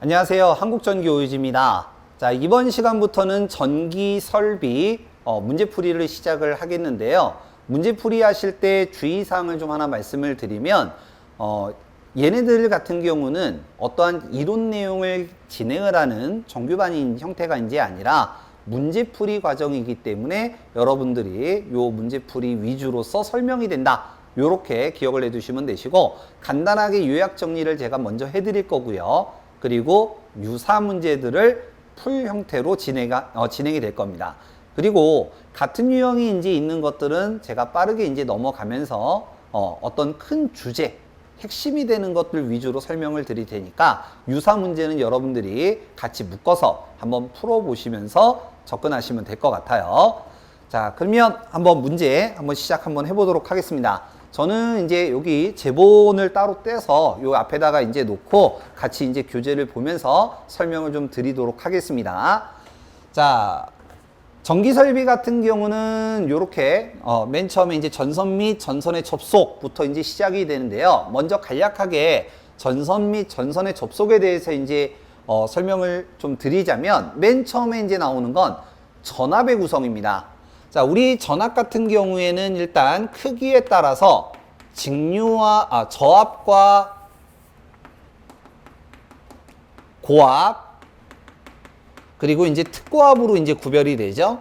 안녕하세요. 한국전기 오유지입니다. 자, 이번 시간부터는 전기 설비 어, 문제풀이를 시작을 하겠는데요. 문제풀이 하실 때 주의사항을 좀 하나 말씀을 드리면, 어, 얘네들 같은 경우는 어떠한 이론 내용을 진행을 하는 정규반인 형태가 이제 아니라 문제풀이 과정이기 때문에 여러분들이 요 문제풀이 위주로서 설명이 된다. 요렇게 기억을 해 두시면 되시고 간단하게 요약 정리를 제가 먼저 해 드릴 거고요. 그리고 유사 문제들을 풀 형태로 진행가, 어, 진행이 될 겁니다. 그리고 같은 유형이 이제 있는 것들은 제가 빠르게 이제 넘어가면서 어, 어떤 큰 주제, 핵심이 되는 것들 위주로 설명을 드릴 테니까 유사 문제는 여러분들이 같이 묶어서 한번 풀어보시면서 접근하시면 될 것 같아요. 자, 그러면 한번 문제 한번 시작 한번 해보도록 하겠습니다. 저는 이제 여기 제본을 따로 떼서 요 앞에다가 이제 놓고 같이 이제 교재를 보면서 설명을 좀 드리도록 하겠습니다. 자, 전기 설비 같은 경우는 이렇게 어, 맨 처음에 이제 전선 및 전선의 접속부터 이제 시작이 되는데요. 먼저 간략하게 전선 및 전선의 접속에 대해서 이제 어, 설명을 좀 드리자면 맨 처음에 이제 나오는 건 전압의 구성입니다. 자, 우리 전압 같은 경우에는 일단 크기에 따라서 직류와 아, 저압과 고압 그리고 이제 특고압으로 이제 구별이 되죠.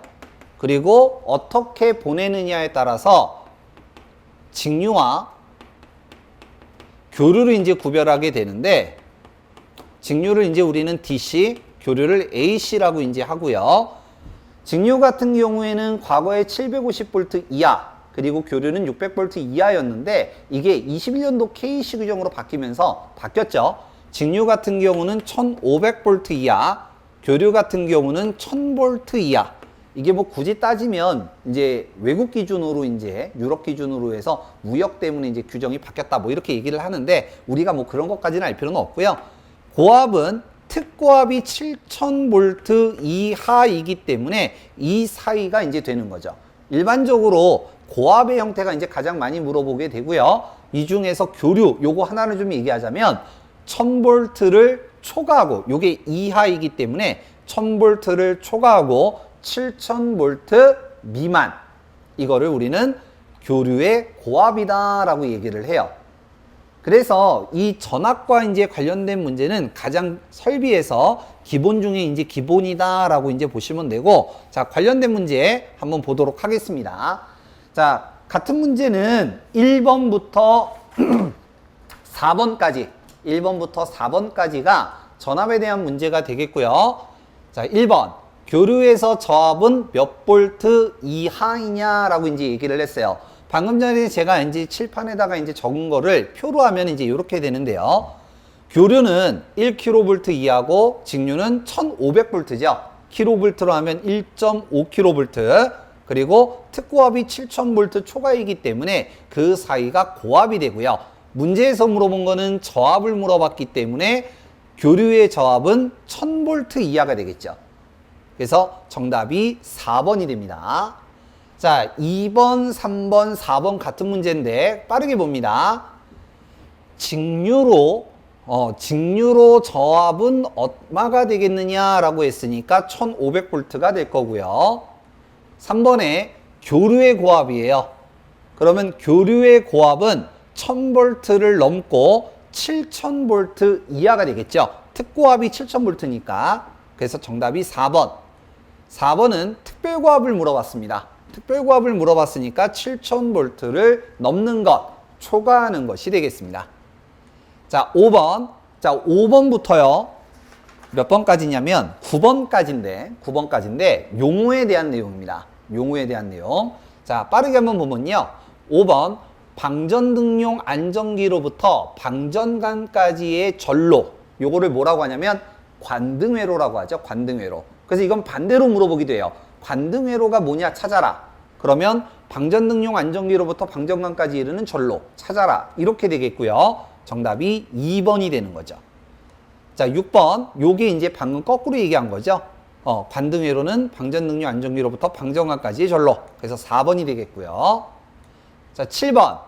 그리고 어떻게 보내느냐에 따라서 직류와 교류를 이제 구별하게 되는데 직류를 이제 우리는 DC, 교류를 AC라고 이제 하고요. 직류 같은 경우에는 과거에 750V 이하 그리고 교류는 600V 이하였는데 이게 21년도 KC 규정으로 바뀌면서 바뀌었죠. 직류 같은 경우는 1500V 이하, 교류 같은 경우는 1000V 이하. 이게 뭐 굳이 따지면 이제 외국 기준으로 이제 유럽 기준으로 해서 무역 때문에 이제 규정이 바뀌었다 뭐 이렇게 얘기를 하는데 우리가 뭐 그런 것까지는 알 필요는 없고요. 고압은 특고압이 7000V 이하이기 때문에 이 사이가 이제 되는 거죠. 일반적으로 고압의 형태가 이제 가장 많이 물어보게 되고요. 이 중에서 교류 요거 하나를 좀 얘기하자면 1000V를 초과하고 요게 이하이기 때문에 1000V를 초과하고 7000V 미만 이거를 우리는 교류의 고압이다라고 얘기를 해요. 그래서 이 전압과 이제 관련된 문제는 가장 설비에서 기본 중에 이제 기본이다라고 이제 보시면 되고 자 관련된 문제 한번 보도록 하겠습니다. 자 같은 문제는 1번부터 4번까지 1번부터 4번까지가 전압에 대한 문제가 되겠고요. 자 1번 교류에서 저압은 몇 볼트 이하이냐라고 이제 얘기를 했어요. 방금 전에 제가 이제 칠판에다가 이제 적은 거를 표로 하면 이제 이렇게 되는데요. 교류는 1kV 이하고 직류는 1500V죠. kV로 하면 1.5kV. 그리고 특고압이 7000V 초과이기 때문에 그 사이가 고압이 되고요. 문제에서 물어본 거는 저압을 물어봤기 때문에 교류의 저압은 1000V 이하가 되겠죠. 그래서 정답이 4번이 됩니다. 자, 2번, 3번, 4번 같은 문제인데 빠르게 봅니다. 직류로 어, 직류로 저압은 얼마가 되겠느냐라고 했으니까 1500V가 될 거고요. 3번에 교류의 고압이에요. 그러면 교류의 고압은 1000V를 넘고 7000V 이하가 되겠죠. 특고압이 7000V니까. 그래서 정답이 4번. 4번은 특별고압을 물어봤습니다. 특별고압을 물어봤으니까 7000V를 넘는 것, 초과하는 것이 되겠습니다. 자, 5번. 자, 5번부터요. 몇 번까지냐면 9번까지인데, 9번까지인데 용어에 대한 내용입니다. 용어에 대한 내용. 자, 빠르게 한번 보면요. 5번. 방전 등용 안전기로부터 방전관까지의 전로. 요거를 뭐라고 하냐면 관등회로라고 하죠. 관등회로. 그래서 이건 반대로 물어보기도 해요. 관등회로가 뭐냐 찾아라. 그러면 방전 등용 안전기로부터 방전관까지 이르는 전로 찾아라. 이렇게 되겠고요. 정답이 2번이 되는 거죠. 자, 6번. 요게 이제 방금 거꾸로 얘기한 거죠. 어, 관등회로는 방전능력 안정기로부터 방정관까지의 전로. 그래서 4번이 되겠고요. 자, 7번.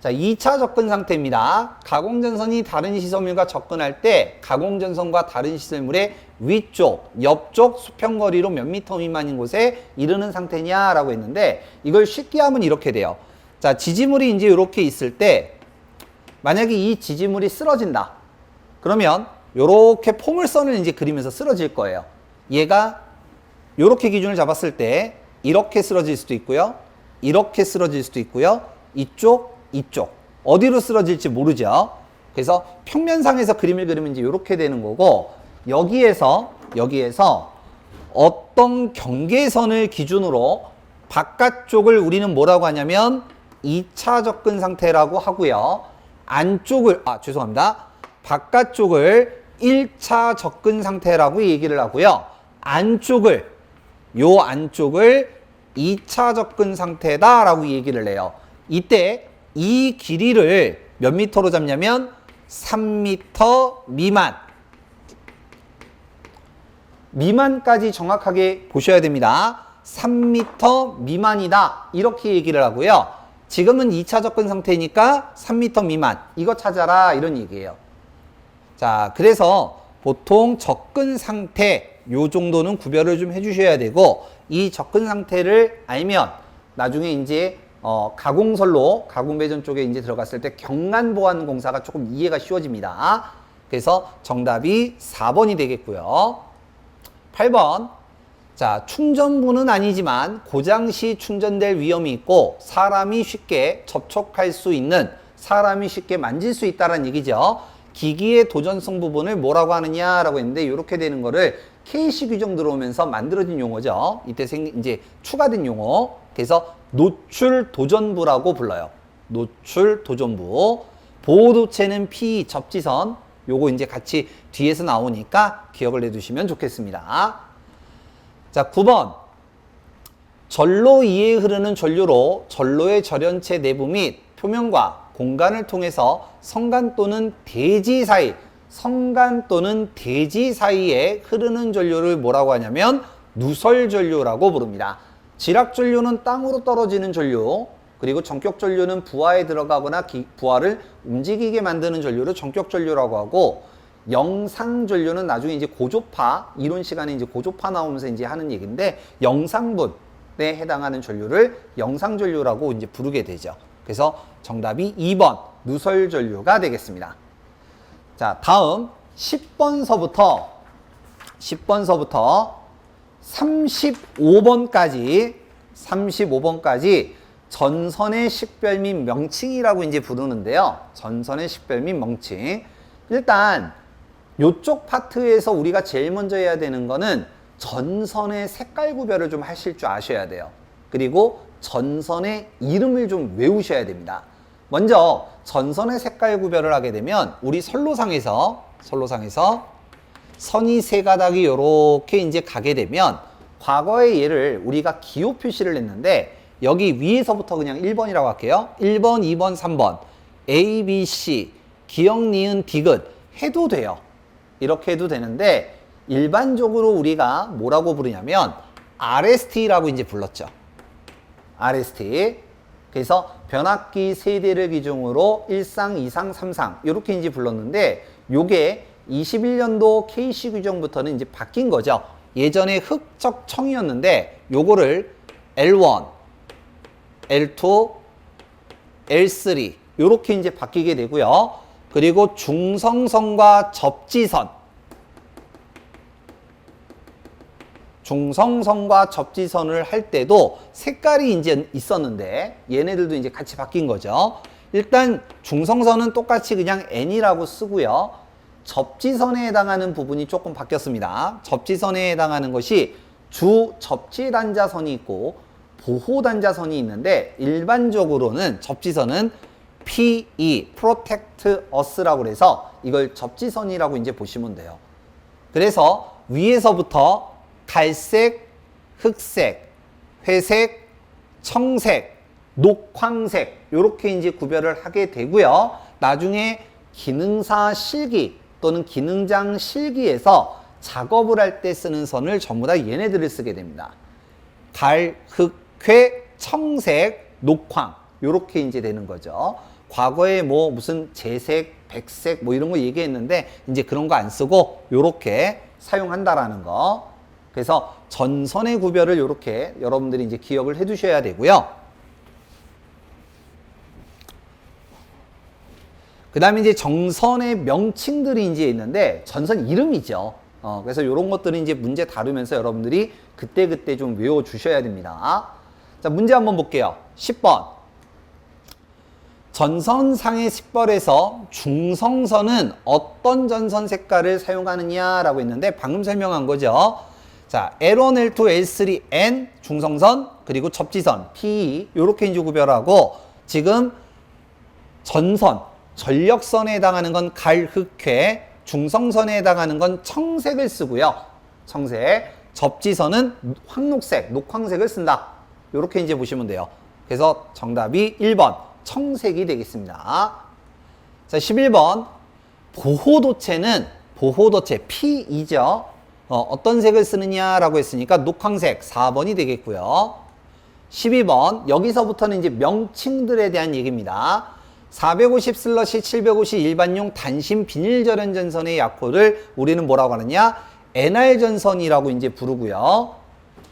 자, 2차 접근 상태입니다. 가공전선이 다른 시설물과 접근할 때 가공전선과 다른 시설물의 위쪽, 옆쪽 수평거리로 몇 미터 미만인 곳에 이르는 상태냐라고 했는데 이걸 쉽게 하면 이렇게 돼요. 자, 지지물이 이제 이렇게 있을 때 만약에 이 지지물이 쓰러진다. 그러면 이렇게 포물선을 이제 그리면서 쓰러질 거예요. 얘가 이렇게 기준을 잡았을 때 이렇게 쓰러질 수도 있고요. 이렇게 쓰러질 수도 있고요. 이쪽, 이쪽. 어디로 쓰러질지 모르죠. 그래서 평면상에서 그림을 그리면 이제 이렇게 되는 거고 여기에서 여기에서 어떤 경계선을 기준으로 바깥쪽을 우리는 뭐라고 하냐면 2차 접근 상태라고 하고요. 안쪽을 아 죄송합니다. 바깥쪽을 1차 접근 상태라고 얘기를 하고요. 안쪽을 요 안쪽을 2차 접근 상태다라고 얘기를 해요. 이때 이 길이를 몇 미터로 잡냐면 3미터 미만. 미만까지 정확하게 보셔야 됩니다. 3미터 미만이다. 이렇게 얘기를 하고요. 지금은 2차 접근 상태니까 3미터 미만. 이거 찾아라. 이런 얘기예요. 자, 그래서 보통 접근 상태 요 정도는 구별을 좀 해주셔야 되고 이 접근 상태를 알면 나중에 이제 어, 가공설로 가공 배전 쪽에 이제 들어갔을 때 경관보안공사가 조금 이해가 쉬워집니다. 그래서 정답이 4번이 되겠고요. 8번. 자, 충전부는 아니지만 고장 시 충전될 위험이 있고 사람이 쉽게 접촉할 수 있는 사람이 쉽게 만질 수 있다는 얘기죠. 기기의 도전성 부분을 뭐라고 하느냐라고 했는데 이렇게 되는 거를 KC 규정 들어오면서 만들어진 용어죠. 이때 생 이제 추가된 용어. 그래서 노출 도전부라고 불러요. 노출 도전부. 보호도체는 P 접지선. 요거 이제 같이 뒤에서 나오니까 기억을 해두시면 좋겠습니다. 자, 9번. 전로 이에 흐르는 전류로 전로의 절연체 내부 및 표면과 공간을 통해서 성간 또는 대지 사이, 성간 또는 대지 사이에 흐르는 전류를 뭐라고 하냐면 누설 전류라고 부릅니다. 지락 전류는 땅으로 떨어지는 전류, 그리고 전격 전류는 부하에 들어가거나 기, 부하를 움직이게 만드는 전류를 전격 전류라고 하고 영상 전류는 나중에 이제 고조파 이론 시간에 이제 고조파 나오면서 이제 하는 얘기인데 영상분에 해당하는 전류를 영상 전류라고 이제 부르게 되죠. 그래서 정답이 2번 누설 전류가 되겠습니다. 자, 다음 10번서부터 10번서부터 35번까지 35번까지 전선의 식별 및 명칭이라고 이제 부르는데요. 전선의 식별 및 명칭. 일단 요쪽 파트에서 우리가 제일 먼저 해야 되는 거는 전선의 색깔 구별을 좀 하실 줄 아셔야 돼요. 그리고 전선의 이름을 좀 외우셔야 됩니다. 먼저 전선의 색깔 구별을 하게 되면 우리 선로상에서 선로상에서 선이 세 가닥이 이렇게 이제 가게 되면 과거의 얘를 우리가 기호 표시를 했는데 여기 위에서부터 그냥 1번이라고 할게요. 1번, 2번, 3번. A, B, C. 기억, 니은, 디귿 해도 돼요. 이렇게 해도 되는데 일반적으로 우리가 뭐라고 부르냐면 RST라고 이제 불렀죠. RST. 그래서 변압기 세대를 기준으로 1상, 2상, 3상 이렇게 이제 불렀는데 요게 21년도 KC 규정부터는 이제 바뀐 거죠. 예전에 흑적청이었는데 요거를 L1, L2, L3 이렇게 이제 바뀌게 되고요. 그리고 중성선과 접지선 중성선과 접지선을 할 때도 색깔이 이제 있었는데 얘네들도 이제 같이 바뀐 거죠. 일단 중성선은 똑같이 그냥 N이라고 쓰고요. 접지선에 해당하는 부분이 조금 바뀌었습니다. 접지선에 해당하는 것이 주 접지단자선이 있고 보호단자선이 있는데 일반적으로는 접지선은 PE, Protect Us라고 해서 이걸 접지선이라고 이제 보시면 돼요. 그래서 위에서부터 갈색, 흑색, 회색, 청색, 녹황색 이렇게 이제 구별을 하게 되고요. 나중에 기능사 실기 또는 기능장 실기에서 작업을 할 때 쓰는 선을 전부 다 얘네들을 쓰게 됩니다. 갈, 흑, 쾌, 청색, 녹황 요렇게 이제 되는 거죠. 과거에 뭐 무슨 재색, 백색 뭐 이런 거 얘기했는데 이제 그런 거 안 쓰고 요렇게 사용한다라는 거. 그래서 전선의 구별을 요렇게 여러분들이 이제 기억을 해 두셔야 되고요. 그 다음에 이제 정선의 명칭들이 이제 있는데 전선 이름이죠. 어, 그래서 이런 것들은 이제 문제 다루면서 여러분들이 그때그때 좀 외워 주셔야 됩니다. 자, 문제 한번 볼게요. 10번. 전선상의 식벌에서 중성선은 어떤 전선 색깔을 사용하느냐라고 했는데 방금 설명한 거죠. 자, L1, L2, L3, N 중성선 그리고 접지선 P 이렇게 이제 구별하고 지금 전선 전력선에 해당하는 건 갈흑회, 중성선에 해당하는 건 청색을 쓰고요. 청색. 접지선은 황록색, 녹황색을 쓴다. 이렇게 이제 보시면 돼요. 그래서 정답이 1번 청색이 되겠습니다. 자, 11번 보호도체는 보호도체 P2죠. 어, 떤 색을 쓰느냐라고 했으니까 녹황색 4번이 되겠고요. 12번 여기서부터는 이제 명칭들에 대한 얘기입니다. 450 슬러시 750 일반용 단심 비닐 절연 전선의 약호를 우리는 뭐라고 하느냐? NR 전선이라고 이제 부르고요.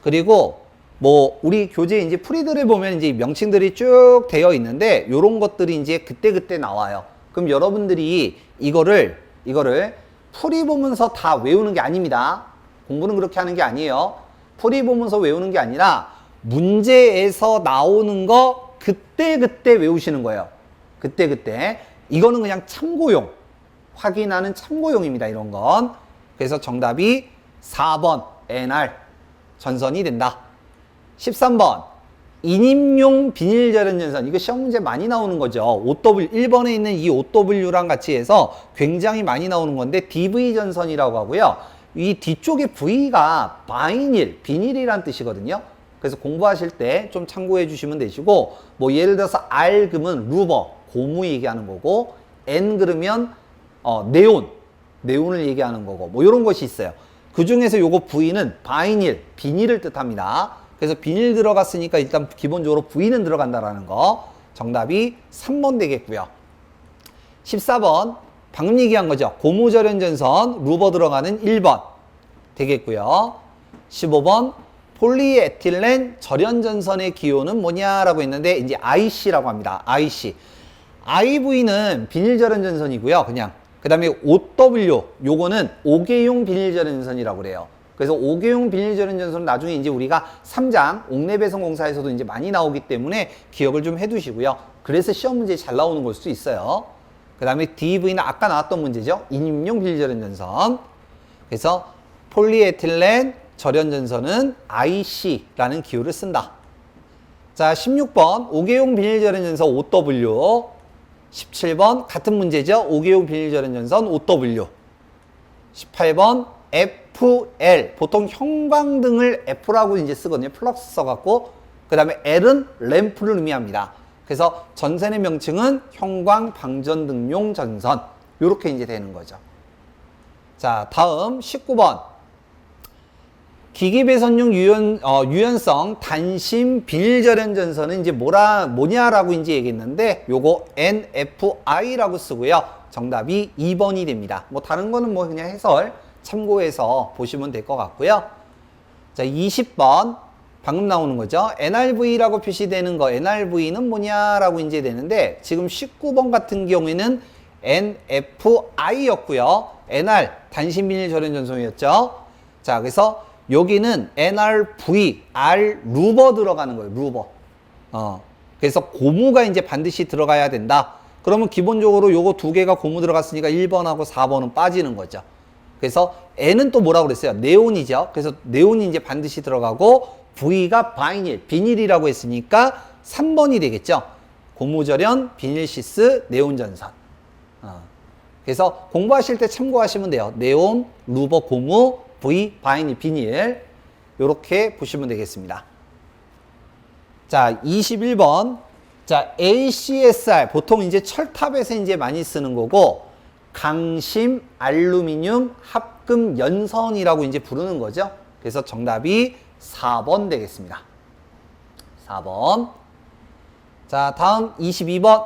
그리고 뭐 우리 교재 이제 프리들을 보면 이제 명칭들이 쭉 되어 있는데 요런 것들이 이제 그때그때 나와요. 그럼 여러분들이 이거를 이거를 풀이 보면서 다 외우는 게 아닙니다. 공부는 그렇게 하는 게 아니에요. 풀이 보면서 외우는 게 아니라 문제에서 나오는 거 그때그때 외우시는 거예요. 그때 그때. 이거는 그냥 참고용. 확인하는 참고용입니다. 이런 건. 그래서 정답이 4번 NR 전선이 된다. 13번 인임용 비닐 절연 전선 이거 시험 문제 많이 나오는 거죠. OW 1번에 있는 이 OW랑 같이 해서 굉장히 많이 나오는 건데 DV 전선이라고 하고요. 이 뒤쪽에 V가 바이닐, 비닐이란 뜻이거든요. 그래서 공부하실 때 좀 참고해 주시면 되시고 뭐 예를 들어서 R 그러면 루버, 고무 얘기하는 거고 N 그러면 어, 네온, 네온을 얘기하는 거고 뭐 이런 것이 있어요. 그 중에서 요거 V는 바이닐, 비닐을 뜻합니다. 그래서 비닐 들어갔으니까 일단 기본적으로 V는 들어간다라는 거. 정답이 3번 되겠고요. 14번 방금 얘기한 거죠. 고무절연 전선 루버 들어가는 1번 되겠고요. 15번 폴리에틸렌 절연 전선의 기호는 뭐냐라고 했는데 이제 IC라고 합니다. IC. IV는 비닐 절연 전선이고요. 그냥 그 다음에 OW 요거는 5개용 비닐 절연 전선이라고 그래요. 그래서 5개용 비닐 절연 전선은 나중에 이제 우리가 3장 옥내 배선 공사에서도 이제 많이 나오기 때문에 기억을 좀 해두시고요. 그래서 시험 문제에 잘 나오는 걸 수도 있어요. 그 다음에 DV는 아까 나왔던 문제죠. 인임용 비닐 절연 전선. 그래서 폴리에틸렌 절연 전선은 IC라는 기호를 쓴다. 자, 16번 5개용 비닐 절연 전선 OW. 17번 같은 문제죠. 5개용 비닐 절연 전선 OW. 18번 FL 보통 형광등을 F라고 이제 쓰거든요. 플럭스 써갖고 그 다음에 L은 램프를 의미합니다. 그래서 전선의 명칭은 형광 방전 등용 전선 이렇게 이제 되는 거죠. 자 다음 19번 기기 배선용 유연 어, 유연성 단심 비닐절연 전선은 이제 뭐라 뭐냐라고 이제 얘기했는데 요거 NFI라고 쓰고요. 정답이 2번이 됩니다. 뭐 다른 거는 뭐 그냥 해설 참고해서 보시면 될 것 같고요. 자, 20번 방금 나오는 거죠. NRV라고 표시되는 거 NRV는 뭐냐라고 이제 되는데 지금 19번 같은 경우에는 NFI였고요. NR 단심 비닐 절연 전송이었죠. 자, 그래서 여기는 NRV R 루버 들어가는 거예요. 루버. 어. 그래서 고무가 이제 반드시 들어가야 된다. 그러면 기본적으로 요거 두 개가 고무 들어갔으니까 1번하고 4번은 빠지는 거죠. 그래서 N은 또 뭐라고 그랬어요? 네온이죠. 그래서 네온이 이제 반드시 들어가고 V가 바이닐, 비닐이라고 했으니까 3번이 되겠죠. 고무절연, 비닐시스, 네온전선. 어. 그래서 공부하실 때 참고하시면 돼요. 네온, 루버, 고무, V, 바이닐, 비닐. 이렇게 보시면 되겠습니다. 자, 21번. 자, ACSR. 보통 이제 철탑에서 이제 많이 쓰는 거고, 강심 알루미늄 가끔 연선이라고 이제 부르는 거죠. 그래서 정답이 4번 되겠습니다. 4번. 자, 다음 22번.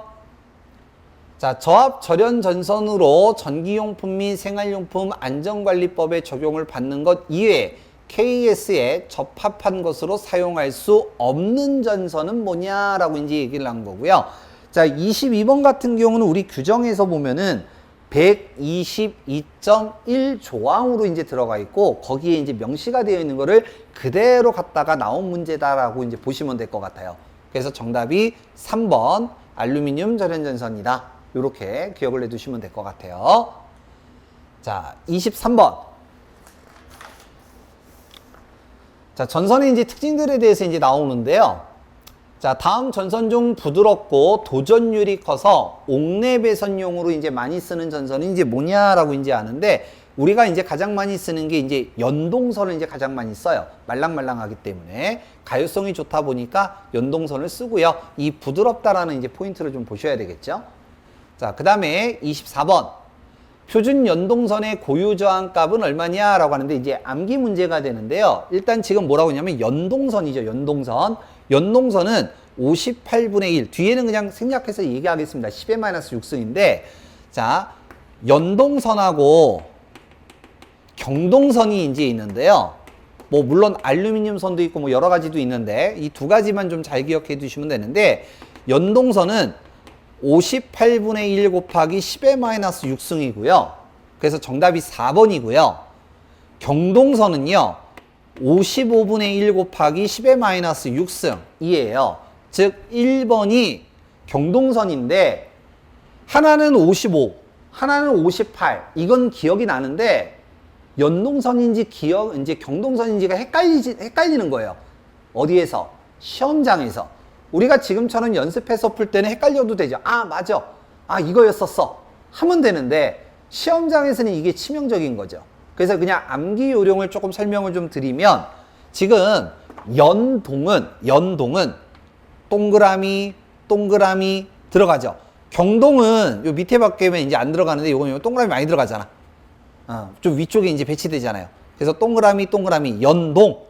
자, 저압 절연 전선으로 전기용품 및 생활용품 안전관리법에 적용을 받는 것 이외에 KS에 접합한 것으로 사용할 수 없는 전선은 뭐냐라고 이제 얘기를 한 거고요. 자, 22번 같은 경우는 우리 규정에서 보면은 122.1 조항으로 이제 들어가 있고 거기에 이제 명시가 되어 있는 거를 그대로 갖다가 나온 문제다라고 이제 보시면 될 것 같아요. 그래서 정답이 3번 알루미늄 절연 전선이다. 이렇게 기억을 해 두시면 될 것 같아요. 자, 23번. 자, 전선의 이제 특징들에 대해서 이제 나오는데요. 자, 다음 전선 중 부드럽고 도전율이 커서 옥내 배선용으로 이제 많이 쓰는 전선이 이제 뭐냐라고 이제 아는데 우리가 이제 가장 많이 쓰는 게 이제 연동선을 이제 가장 많이 써요. 말랑말랑하기 때문에 가요성이 좋다 보니까 연동선을 쓰고요. 이 부드럽다라는 이제 포인트를 좀 보셔야 되겠죠. 자, 그 다음에 24번. 표준 연동선의 고유 저항 값은 얼마냐라고 하는데 이제 암기 문제가 되는데요. 일단 지금 뭐라고 했냐면 연동선이죠. 연동선. 연동선은 58분의 1. 뒤에는 그냥 생략해서 얘기하겠습니다. 10의 마이너스 6승인데 자, 연동선하고 경동선이 이제 있는데요. 뭐 물론 알루미늄 선도 있고 뭐 여러 가지도 있는데 이 두 가지만 좀 잘 기억해 두시면 되는데 연동선은 58분의 1 곱하기 10의 마이너스 6승이고요. 그래서 정답이 4번이고요. 경동선은요. 55분의 1 곱하기 10의 마이너스 6승 이에요. 즉 1번이 경동선인데 하나는 55, 하나는 58. 이건 기억이 나는데 연동선인지 기억 이제 경동선인지가 헷갈리지 헷갈리는 거예요. 어디에서? 시험장에서. 우리가 지금처럼 연습해서 풀 때는 헷갈려도 되죠. 아, 맞아. 아, 이거였었어. 하면 되는데 시험장에서는 이게 치명적인 거죠. 그래서 그냥 암기 요령을 조금 설명을 좀 드리면 지금 연동은 연동은 동그라미 동그라미 들어가죠. 경동은 요 밑에 밖에면 이제 안 들어가는데 요거는 동그라미 많이 들어가잖아. 어, 좀 위쪽에 이제 배치되잖아요. 그래서 동그라미 동그라미 연동.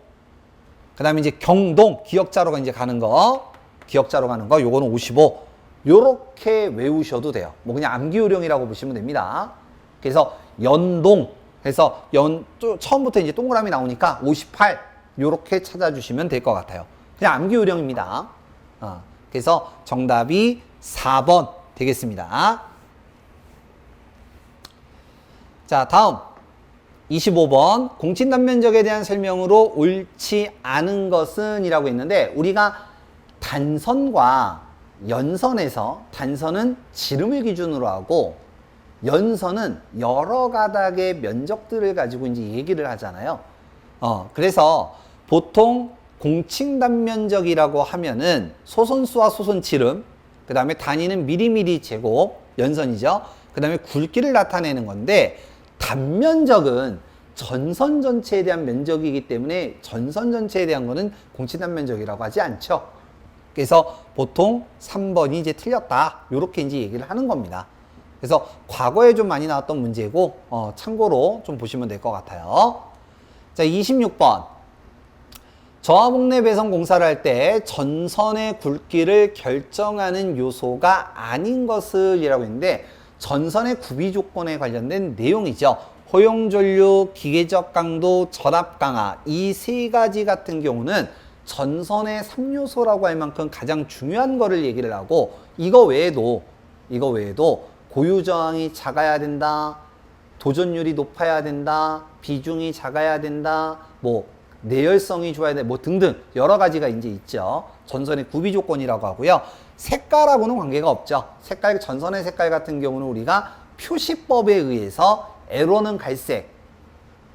그다음에 이제 경동 기억자로가 이제 가는 거. 기억자로 가는 거 요거는 55. 요렇게 외우셔도 돼요. 뭐 그냥 암기 요령이라고 보시면 됩니다. 그래서 연동 해서 연또 처음부터 이제 동그라미 나오니까 58 요렇게 찾아주시면 될 것 같아요. 그냥 암기 요령입니다. 어, 그래서 정답이 4번 되겠습니다. 자, 다음 25번 공칭 단면적에 대한 설명으로 옳지 않은 것은 이라고 했는데 우리가 단선과 연선에서 단선은 지름을 기준으로 하고 연선은 여러 가닥의 면적들을 가지고 이제 얘기를 하잖아요. 어, 그래서 보통 공칭 단면적이라고 하면은 소선수와 소선 지름, 그 다음에 단위는 미리미리 제곱, 연선이죠. 그 다음에 굵기를 나타내는 건데 단면적은 전선 전체에 대한 면적이기 때문에 전선 전체에 대한 거는 공칭 단면적이라고 하지 않죠. 그래서 보통 3번이 이제 틀렸다. 이렇게 이제 얘기를 하는 겁니다. 그래서 과거에 좀 많이 나왔던 문제고 어, 참고로 좀 보시면 될 것 같아요. 자, 26번. 저하복내 배선 공사를 할 때 전선의 굵기를 결정하는 요소가 아닌 것을 이라고 했는데 전선의 구비 조건에 관련된 내용이죠. 허용 전류, 기계적 강도, 전압 강화 이 세 가지 같은 경우는 전선의 3요소라고 할 만큼 가장 중요한 거를 얘기를 하고 이거 외에도 이거 외에도 고유 저항이 작아야 된다. 도전율이 높아야 된다. 비중이 작아야 된다. 뭐 내열성이 좋아야 돼. 뭐 등등 여러 가지가 이제 있죠. 전선의 구비 조건이라고 하고요. 색깔하고는 관계가 없죠. 색깔 전선의 색깔 같은 경우는 우리가 표시법에 의해서 L1은 갈색,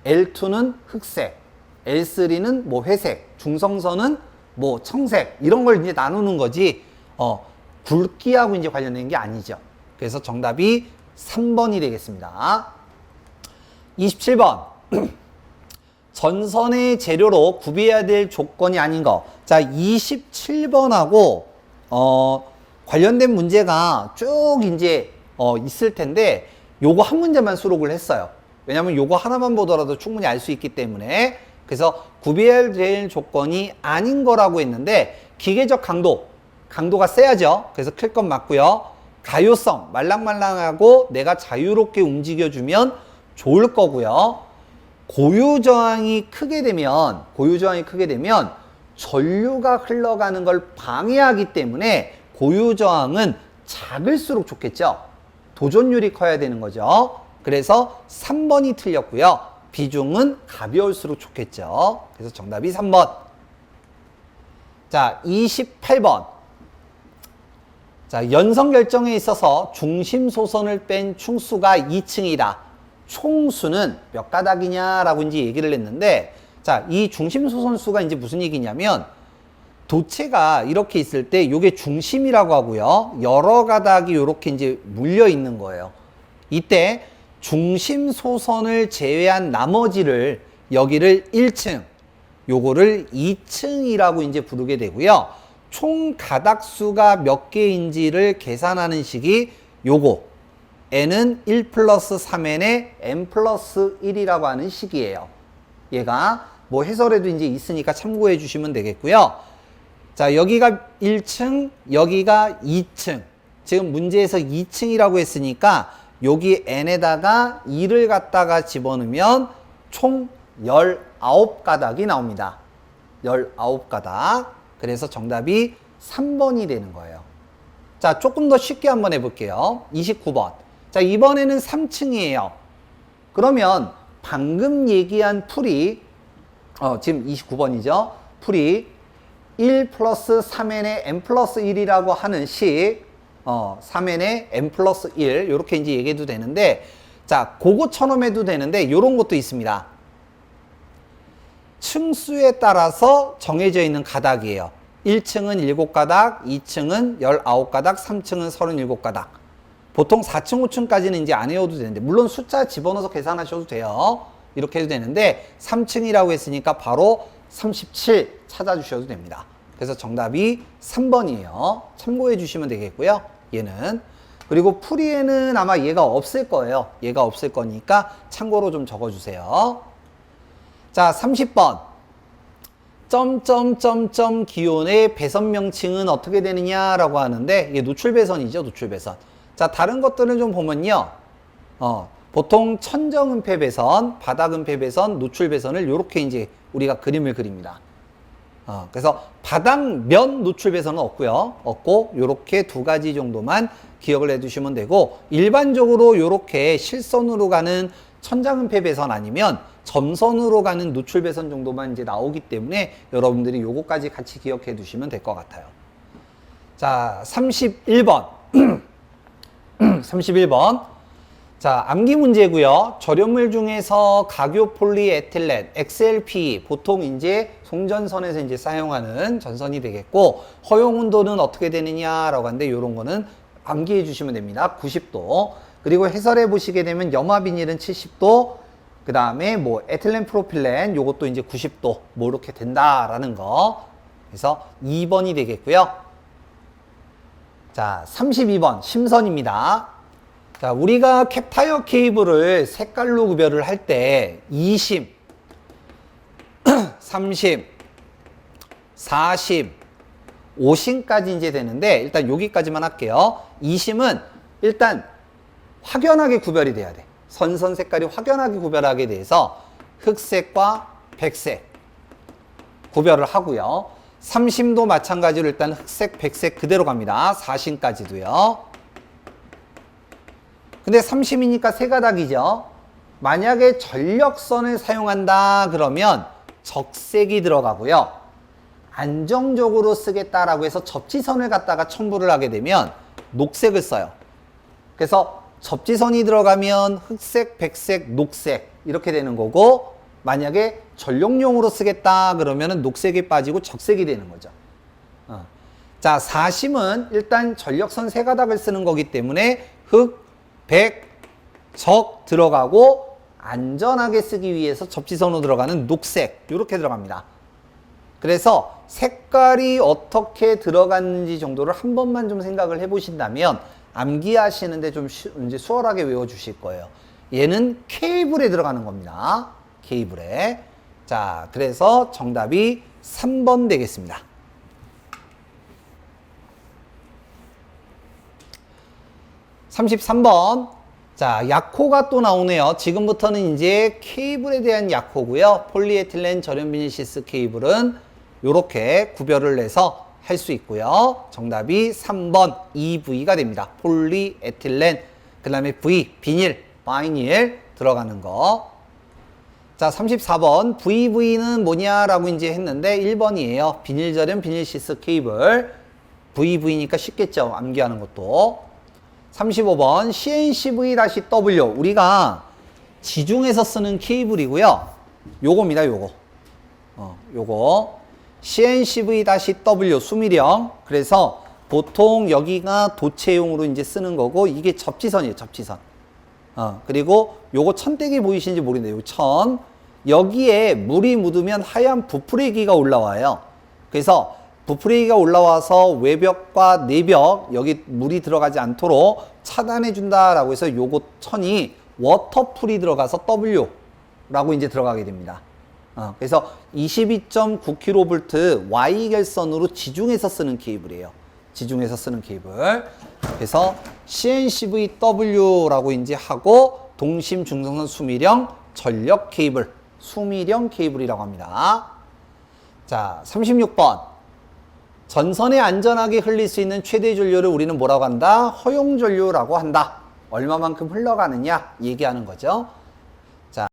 L2는 흑색, L3는 뭐 회색, 중성선은 뭐 청색 이런 걸 이제 나누는 거지. 어, 굵기하고 이제 관련된 게 아니죠. 그래서 정답이 3번이 되겠습니다. 27번. 전선의 재료로 구비해야 될 조건이 아닌 거. 자, 27번하고, 어, 관련된 문제가 쭉 이제, 어, 있을 텐데, 요거 한 문제만 수록을 했어요. 왜냐하면 요거 하나만 보더라도 충분히 알 수 있기 때문에 그래서 구별될 조건이 아닌 거라고 했는데 기계적 강도 강도가 세야죠. 그래서 클 건 맞고요. 가요성 말랑말랑하고 내가 자유롭게 움직여주면 좋을 거고요. 고유 저항이 크게 되면 고유 저항이 크게 되면 전류가 흘러가는 걸 방해하기 때문에 고유 저항은 작을수록 좋겠죠. 도전율이 커야 되는 거죠. 그래서 3번이 틀렸고요. 비중은 가벼울수록 좋겠죠. 그래서 정답이 3번. 자, 28번. 자, 연성 결정에 있어서 중심 소선을 뺀 충수가 2층이다. 총수는 몇 가닥이냐라고 이제 얘기를 했는데, 자, 이 중심 소선 수가 이제 무슨 얘기냐면, 도체가 이렇게 있을 때 요게 중심이라고 하고요. 여러 가닥이 이렇게 이제 물려 있는 거예요. 이때 중심 소선을 제외한 나머지를 여기를 1층, 요거를 2층이라고 이제 부르게 되고요. 총 가닥수가 몇 개인지를 계산하는 식이 요거. n은 1 플러스 3n의 n 플러스 1이라고 하는 식이에요. 얘가 뭐 해설에도 이제 있으니까 참고해 주시면 되겠고요. 자, 여기가 1층, 여기가 2층. 지금 문제에서 2층이라고 했으니까 여기 n에다가 2를 갖다가 집어넣으면 총 19가닥이 나옵니다. 19가닥. 그래서 정답이 3번이 되는 거예요. 자, 조금 더 쉽게 한번 해볼게요. 29번. 자, 이번에는 3층이에요. 그러면 방금 얘기한 풀이, 어, 지금 29번이죠. 풀이 1 플러스 3n의 n 플러스 1이라고 하는 식, 어, 3n의 n 플러스 1, 이렇게 이제 얘기해도 되는데, 자, 그거 처럼 해도 되는데, 요런 것도 있습니다. 층수에 따라서 정해져 있는 가닥이에요. 1층은 7가닥, 2층은 19가닥, 3층은 37가닥. 보통 4층, 5층까지는 이제 안 외워도 되는데, 물론 숫자 집어넣어서 계산하셔도 돼요. 이렇게 해도 되는데, 3층이라고 했으니까 바로 37 찾아주셔도 됩니다. 그래서 정답이 3번이에요. 참고해 주시면 되겠고요. 얘는. 그리고 풀이에는 아마 얘가 없을 거예요. 얘가 없을 거니까 참고로 좀 적어주세요. 자, 30번. 점점점점 기온의 배선 명칭은 어떻게 되느냐라고 하는데 이게 노출 배선이죠, 노출 배선. 자, 다른 것들은 좀 보면요. 어, 보통 천정 은폐 배선, 바닥 은폐 배선, 노출 배선을 이렇게 이제 우리가 그림을 그립니다. 어, 그래서 바닥면 노출 배선은 없고요. 없고 요렇게 두 가지 정도만 기억을 해 두시면 되고 일반적으로 요렇게 실선으로 가는 천장은 폐 배선 아니면 점선으로 가는 노출 배선 정도만 이제 나오기 때문에 여러분들이 요거까지 같이 기억해 두시면 될 것 같아요. 자, 31번. 31번. 자, 암기 문제고요. 절연물 중에서 각유 폴리에틸렌, XLP 보통 이제 송전선에서 이제 사용하는 전선이 되겠고 허용 온도는 어떻게 되느냐라고 하는데 이런 거는 암기해 주시면 됩니다. 90도. 그리고 해설해 보시게 되면 염화 비닐은 70도, 그 다음에 뭐 에틸렌 프로필렌 요것도 이제 90도 뭐 이렇게 된다라는 거. 그래서 2번이 되겠고요. 자, 32번 심선입니다. 자, 우리가 캡타이어 케이블을 색깔로 구별을 할 때 2심, 3심, 4심, 5심까지 이제 되는데 일단 여기까지만 할게요. 2심은 일단 확연하게 구별이 돼야 돼. 선선 색깔이 확연하게 구별하게 돼서 흑색과 백색 구별을 하고요. 3심도 마찬가지로 일단 흑색, 백색 그대로 갑니다. 4심까지도요. 근데 3심이니까 세 가닥이죠. 만약에 전력선을 사용한다 그러면 적색이 들어가고요. 안정적으로 쓰겠다라고 해서 접지선을 갖다가 첨부를 하게 되면 녹색을 써요. 그래서 접지선이 들어가면 흑색, 백색, 녹색 이렇게 되는 거고 만약에 전력용으로 쓰겠다 그러면 녹색이 빠지고 적색이 되는 거죠. 어. 자, 사심은 일단 전력선 세 가닥을 쓰는 거기 때문에 흑, 백, 적 들어가고 안전하게 쓰기 위해서 접지선으로 들어가는 녹색 이렇게 들어갑니다. 그래서 색깔이 어떻게 들어갔는지 정도를 한 번만 좀 생각을 해보신다면 암기하시는데 좀 쉬, 이제 수월하게 외워주실 거예요. 얘는 케이블에 들어가는 겁니다. 케이블에. 자, 그래서 정답이 3번 되겠습니다. 33번. 자, 약호가 또 나오네요. 지금부터는 이제 케이블에 대한 약호고요. 폴리에틸렌 절연 비닐시스 케이블은 이렇게 구별을 내서 할 수 있고요. 정답이 3번 EV가 됩니다. 폴리에틸렌. 그 다음에 V, 비닐, 바이닐 들어가는 거. 자, 34번. VV는 뭐냐라고 이제 했는데 1번이에요. 비닐절연 비닐시스 케이블. VV니까 쉽겠죠. 암기하는 것도. 35번. CNCV-W. 우리가 지중에서 쓰는 케이블이고요. 요겁니다, 요거. 어, 요거. CNCV-W 수미령. 그래서 보통 여기가 도체용으로 이제 쓰는 거고 이게 접지선이에요, 접지선. 어, 그리고 요거 천대기 보이시는지 모르겠는데 요 천. 여기에 물이 묻으면 하얀 부풀레기가 올라와요. 그래서 부풀레기가 올라와서 외벽과 내벽 여기 물이 들어가지 않도록 차단해 준다라고 해서 요거 천이 워터풀이 들어가서 W라고 이제 들어가게 됩니다. 어, 그래서 22.9kV Y 결선으로 지중해서 쓰는 케이블이에요. 지중해서 쓰는 케이블. 그래서 CNCVW라고 이제 하고 동심 중성선 수미령 전력 케이블, 수미령 케이블이라고 합니다. 자, 36번. 전선에 안전하게 흘릴 수 있는 최대 전류를 우리는 뭐라고 한다? 허용 전류라고 한다. 얼마만큼 흘러가느냐 얘기하는 거죠. 자.